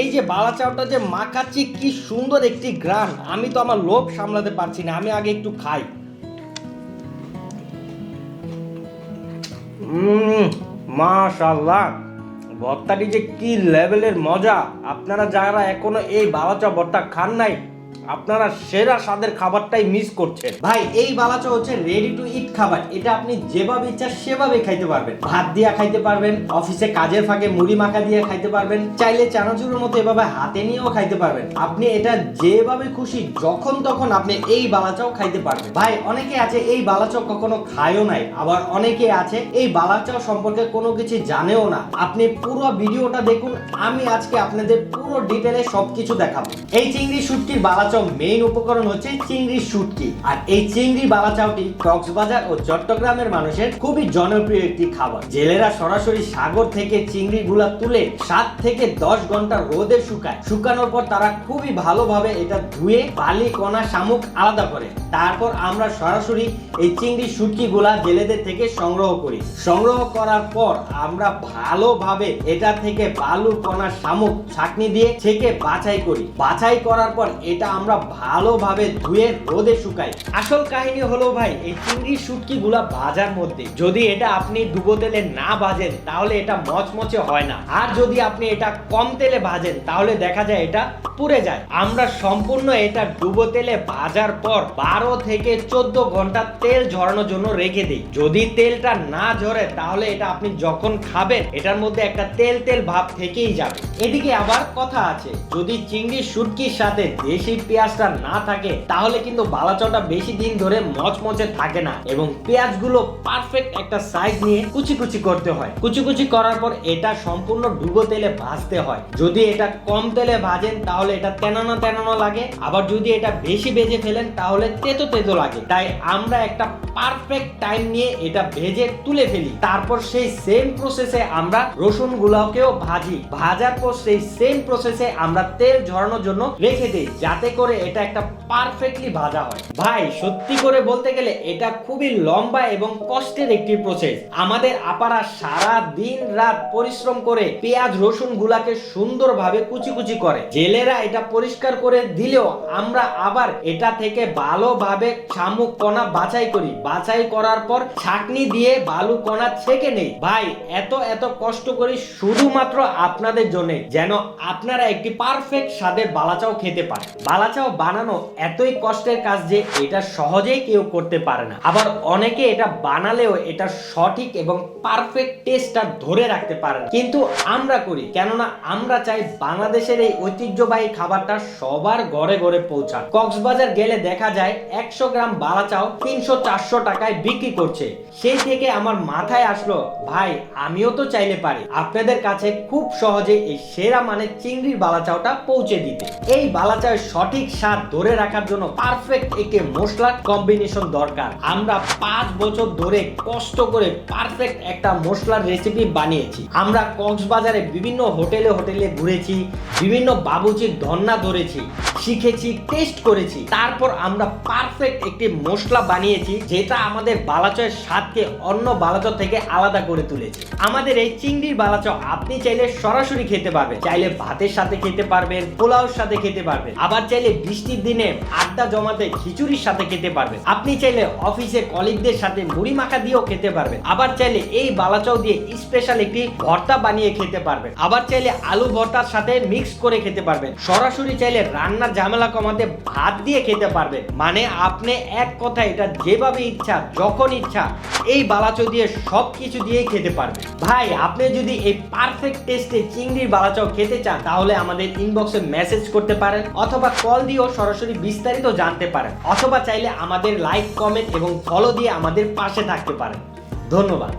এই যে বালা চাউটা যে মাখাচ্ছি, কি সুন্দর একটি গ্রান আমি তো আমার লোভ সামলাতে পারছি না, আমি আগে একটু খাই। মাশাল্লাহ ভর্তাটি যে কি লেভেলের মজা। আপনারা যারা এখনও এই বালাচা ভর্তা খান নাই আপনারা সেরা স্বাদের খাবারটাই মিস করছেন। ভাই, এই বালাচা হচ্ছে রেডি টু ইট খাবার। এটা আপনি যেভাবে ইচ্ছা সেভাবে খাইতে পারবেন। ভাত দিয়া খাইতে পারবেন অফিসে কাজের ফাঁকে মুড়ি মাখা দিয়ে খাইতে পারবেন, চাইলে চানাচুরের মতো এভাবে হাতে নিয়েও খাইতে পারবেন। আপনি এটা যেভাবে খুশি, যখন তখন আপনি এই বালাচাও খাইতে পারবেন। ভাই, অনেকে আছে, এই বালাচাও কখনো খায়ও নাই। আবার অনেকে আছে, এই বালাচাও সম্পর্কে কোনো কিছু জানেও না। আপনি পুরো ভিডিওটা দেখুন, আমি আজকে আপনাদের পুরো ডিটেলে সবকিছু দেখাবো। এই চিংড়ি শুটকির বালাচাও মেইন উপকরণ হচ্ছে চিংড়ি শুটকি। আর এই চিংড়ি বালাচাওটি কক্সবাজার ও চট্টগ্রামের মানুষের খুবই জনপ্রিয় একটি খাবার। জেলেরা সরাসরি সাগর থেকে চিংড়ি গুলা তুলে সাত থেকে দশ ঘণ্টা রোদে শুকায়। শুকানোর পর তারা খুবই ভালোভাবে এটা ধুয়ে বালি, কণা, শামুক আলাদা করে। তারপর আমরা সরাসরি এই চিংড়ি শুটকি গুলা জেলেদের থেকে সংগ্রহ করি। সংগ্রহ করার পর আমরা ভালোভাবে এটা থেকে বালু, কণা, শামুক, ছাকনি দিয়ে ছেঁকে বাছাই করি। বাছাই করার পর এটা আমরা ভালোভাবে ধুয়ে রোদে শুকাই। আসল কাহিনী হলো ভাই, এই চিংড়ি শুটকি গুলা ভাজার মধ্যে। যদি এটা আপনি ডুবো তেলে না ভাজেন, তাহলে এটা মচমচে হয় না। আর যদি আপনি এটা কম তেলে ভাজেন, তাহলে দেখা যায় এটা পুড়ে যায়। আমরা সম্পূর্ণ এটা ডুবো তেলে ভাজার পর বারো থেকে চোদ্দ ঘণ্টা তেল ঝরানোর জন্য রেখে দিই। যদি তেলটা না ঝরে, তাহলে এটা আপনি যখন খাবেন, এটার মধ্যে একটা তেল তেল ভাব থেকেই যাবে। এদিকে আবার কথা আছে, যদি চিংড়ি শুটকির সাথে দেশি পেঁয়াজটা না থাকে, তাহলে কিন্তু বালাচটা বেশি দিন ধরে মচমচে থাকে না এবং পেঁয়াজগুলো পারফেক্ট একটা সাইজ নিয়ে কুচি কুচি করতে হয়। কুচি কুচি করার পর এটা সম্পূর্ণ ডুবো তেলে ভাজতে হয়। যদি এটা কম তেলে ভাজেন, তাহলে এটা তেনানো তেনানো লাগে। আবার যদি এটা বেশি ভেজে ফেলেন, তাহলে তেতো তেতো লাগে। তাই আমরা একটা পারফেক্ট টাইম নিয়ে এটা ভেজে তুলে ফেলি। তারপর সেই সেম প্রসেসে আমরা রসুন গুলাকেও ভাজি। ভাজার পর সেই সেম প্রসেসে আমরা তেল ঝরানোর জন্য রেখে দিই, যাতে করে এটা একটা পারফেক্টলি ভাজা হয়। ভাই, সত্যি করে বলতে গেলে এটা খুবই লম্বা এবং কষ্টের একটি প্রসেস আমাদের আপারা সারা দিন রাত পরিশ্রম করে পেঁয়াজ, রসুন গুলাকে সুন্দরভাবে কুচি কুচি করে। জেলেরা এটা পরিষ্কার করে দিলেও আমরা আবার এটা থেকে ভালোভাবে শামুক কণা বাছাই করি। বাছাই করার পর ছাকনি দিয়ে বালু কণা ছেঁকে নেই। ভাই, এত এত কষ্ট করি শুধুমাত্র আপনাদের জন্য, যেন আপনারা একটি পারফেক্ট স্বাদের বালাচাও খেতে পারে পারেন বালাচাও বানানো এতই কষ্টের কাজ যে এটা সহজেই কেউ করতে পারে না। আবার অনেকে এটা বানালেও এটা সঠিক এবং পারফেক্ট টেস্টটা ধরে রাখতে পারে না। কিন্তু আমরা করি, কেননা আমরা চাই বাংলাদেশের এই ঐতিহ্যবাহী খাবারটা সবার ঘরে ঘরে পৌঁছাক। কক্সবাজার গেলে দেখা যায় একশো গ্রাম বালাচাও তিনশো চারশো টাকায় বিক্রি করছে। সেই থেকে আমার মাথায় আসলো, ভাই, আমিও তো চাইলে পারি। আপনাদের কাছে খুব সহজে এই সেরা মানে চিংড়ির বালাচাওটা পৌঁছে দিতে। এই বালাচাওয়ের সঠিক স্বাদ ধরে রাখার জন্য পারফেক্ট একটি মশলার কম্বিনেশন দরকার। আমরা পাঁচ বছর ধরে কষ্ট করে পারফেক্ট একটা মশলার রেসিপি বানিয়েছি। আমরা কক্সবাজারে বিভিন্ন হোটেলে হোটেলে ঘুরেছি, বিভিন্ন বাবুচির ধন্না ধরেছি, শিখেছি টেস্ট করেছি। তারপর আমরা পারফেক্ট একটি মশলা বানিয়েছি, যেটা আমাদের বালাচয়ের স্বাদকে অন্য বালাচর থেকে আলাদা করে তুলেছে। আমাদের এই চিংড়ির বালাচ আপনি চাইলে সরাসরি খেতে পারবেন। চাইলে ভাতের সাথে খেতে পারবেন পোলাওর সাথে খেতে পারবেন। আবার চাইলে বৃষ্টির দিনে আড্ডা জমাতে খিচুড়ির সাথে খেতে পারবেন। আপনি চাইলে অফিসে কলিগদের সাথে মুড়ি মাখা দিয়েও খেতে পারবেন। আবার চাইলে এই বালাচাও দিয়ে স্পেশাল একটি ভর্তা বানিয়ে খেতে পারবেন। আবার চাইলে আলু ভর্তার সাথে মিক্স করে খেতে পারবেন। সরাসরি চাইলে রান্নার ঝামেলা কমাতে ভাত দিয়ে খেতে পারবেন। মানে আপনি এক কথা এটা যেভাবে ইচ্ছা, যখন ইচ্ছা, এই বালাচো দিয়ে সব কিছু দিয়েই খেতে পারবেন। ভাই, আপনি যদি এই পারফেক্ট টেস্টে চিংড়ির বালাচাও খেতে চান, তাহলে আমাদের ইনবক্সে মেসেজ করতে পারেন অথবা কল দিয়েও সরাসরি বিস্তারিত জানতে পারেন, অথবা চাইলে আমাদের লাইক কমেন্ট এবং ফলো দিয়ে আমাদের পাশে থাকতে পারেন। ধন্যবাদ।